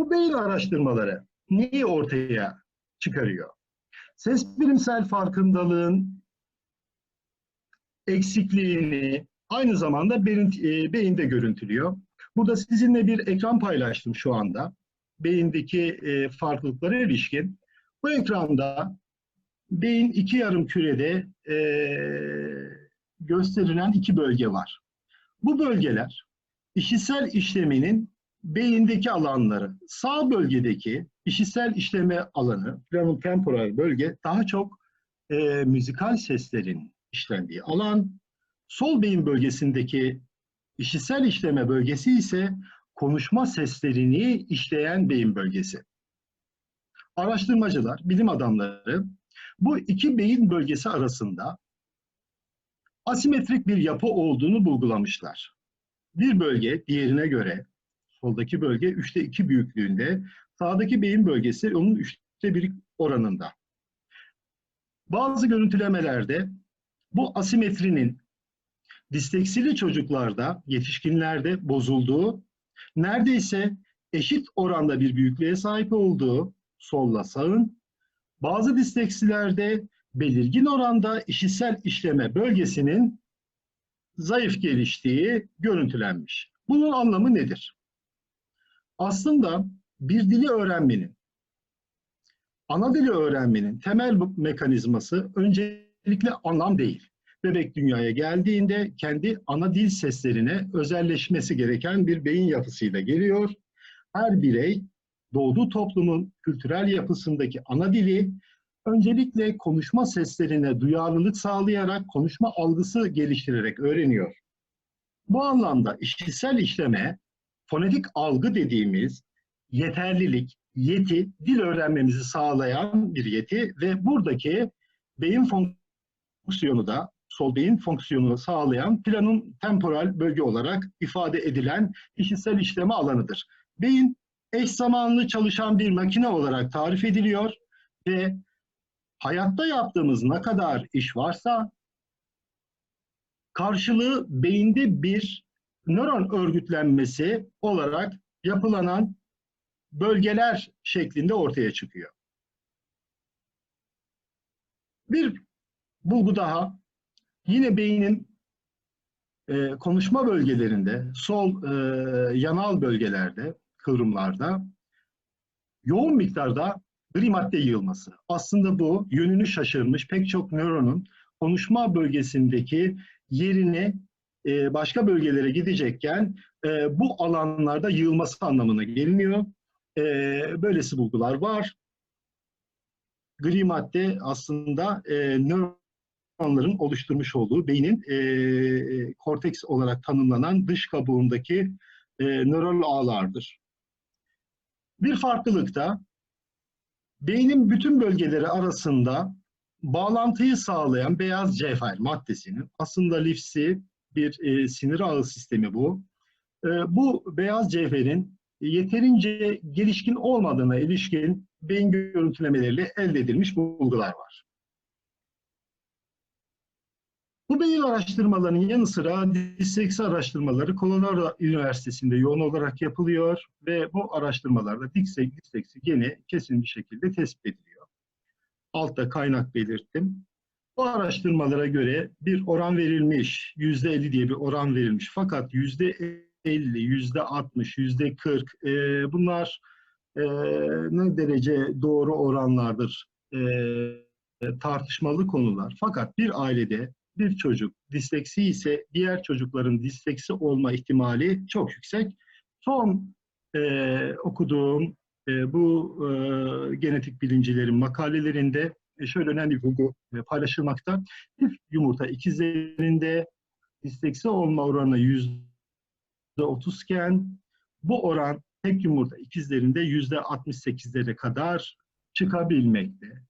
Bu beyin araştırmaları neyi ortaya çıkarıyor? Ses bilimsel farkındalığın eksikliğini aynı zamanda beyin, e, beyinde görüntülüyor. Burada sizinle bir ekran paylaştım şu anda. Beyindeki e, farklılıklara ilişkin. Bu ekranda beyin iki yarım kürede e, gösterilen iki bölge var. Bu bölgeler işitsel işleminin beyindeki alanları. Sağ bölgedeki işitsel işleme alanı, temporal bölge daha çok e, müzikal seslerin işlendiği alan. Sol beyin bölgesindeki işitsel işleme bölgesi ise konuşma seslerini işleyen beyin bölgesi. Araştırmacılar, bilim adamları bu iki beyin bölgesi arasında asimetrik bir yapı olduğunu bulgulamışlar. Bir bölge diğerine göre, soldaki bölge üçte iki büyüklüğünde, sağdaki beyin bölgesi onun üçte bir oranında. Bazı görüntülemelerde bu asimetrinin disleksili çocuklarda, yetişkinlerde bozulduğu, neredeyse eşit oranda bir büyüklüğe sahip olduğu solla sağın, bazı disleksilerde belirgin oranda işitsel işleme bölgesinin zayıf geliştiği görüntülenmiş. Bunun anlamı nedir? Aslında bir dili öğrenmenin, ana dili öğrenmenin temel mekanizması öncelikle anlam değil. Bebek dünyaya geldiğinde kendi ana dil seslerine özelleşmesi gereken bir beyin yapısıyla geliyor. Her birey doğduğu toplumun kültürel yapısındaki ana dili öncelikle konuşma seslerine duyarlılık sağlayarak konuşma algısı geliştirerek öğreniyor. Bu anlamda işitsel işleme, fonetik algı dediğimiz yeterlilik, yeti, dil öğrenmemizi sağlayan bir yeti ve buradaki beyin fonksiyonu da sol beyin fonksiyonunu sağlayan planın temporal bölge olarak ifade edilen işitsel işleme alanıdır. Beyin eş zamanlı çalışan bir makine olarak tarif ediliyor ve hayatta yaptığımız ne kadar iş varsa karşılığı beyinde bir nöron örgütlenmesi olarak yapılanan bölgeler şeklinde ortaya çıkıyor. Bir bulgu daha yine beynin e, konuşma bölgelerinde, sol e, yanal bölgelerde, kıvrımlarda yoğun miktarda gri madde yığılması. Aslında bu yönünü şaşırmış pek çok nöronun konuşma bölgesindeki yerini e, başka bölgelere gidecekken e, bu alanlarda yığılması anlamına geliniyor. E, böylesi bulgular var. Gri madde aslında nöronların oluşturmuş olduğu beynin korteks olarak tanımlanan dış kabuğundaki nöral ağlardır. Bir farklılık da beynin bütün bölgeleri arasında bağlantıyı sağlayan beyaz cevher maddesinin aslında lifsi bir e, sinir ağı sistemi bu. E, bu beyaz cevherin yeterince gelişkin olmadığına ilişkin beyin görüntülemeleriyle elde edilmiş bulgular var. Bu beyin araştırmalarının yanı sıra disleksi araştırmaları Colorado Üniversitesi'nde yoğun olarak yapılıyor ve bu araştırmalarda disleksi geni kesin bir şekilde tespit ediliyor. Altta kaynak belirttim. Bu araştırmalara göre bir oran verilmiş, yüzde 50 diye bir oran verilmiş. Fakat yüzde 50, yüzde 60, yüzde 40 bunlar e, ne derece doğru oranlardır e, tartışmalı konular. Fakat bir ailede bir çocuk disleksi ise diğer çocukların disleksi olma ihtimali çok yüksek. Son e, okuduğum e, bu e, genetik bilincilerin makalelerinde e, şöyle önemli bir bulgu e, paylaşılmakta. Çift yumurta ikizlerinde disleksi olma oranı yüzde otuz iken bu oran tek yumurta ikizlerinde yüzde 68'lere kadar çıkabilmekte.